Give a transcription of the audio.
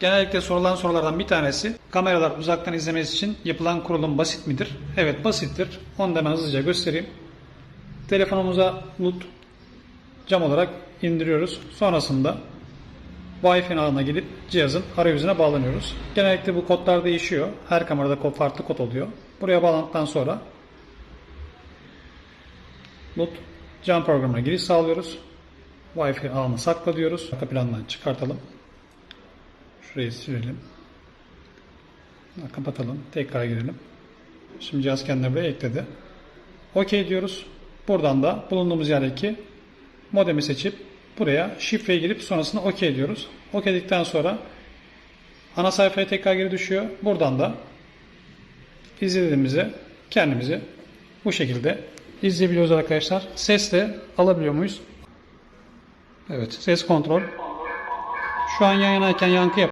Genellikle sorulan sorulardan bir tanesi kameralar uzaktan izlemesi için yapılan kurulum basit midir? Evet basittir. Onu da hemen hızlıca göstereyim. Telefonumuza LUT cam olarak indiriyoruz. Sonrasında Wi-Fi ağına gidip cihazın arayüzüne bağlanıyoruz. Genellikle bu kodlar değişiyor. Her kamerada kod farklı kod oluyor. Buraya bağlandıktan sonra LUT cam programına giriş sağlıyoruz. Wi-Fi ağını sakla diyoruz. Arka plandan çıkartalım. Şurayı silelim. Kapatalım. Tekrar girelim. Şimdi cihaz kendine buraya ekledi. OK diyoruz. Buradan da bulunduğumuz yerdeki modemi seçip buraya şifreye girip sonrasında OK diyoruz. OK dedikten sonra ana sayfaya tekrar geri düşüyor. Buradan da izlediğimizi kendimizi bu şekilde izleyebiliyoruz arkadaşlar. Ses de alabiliyor muyuz? Evet. Ses kontrol. Şu an yan yanayken yankı yap.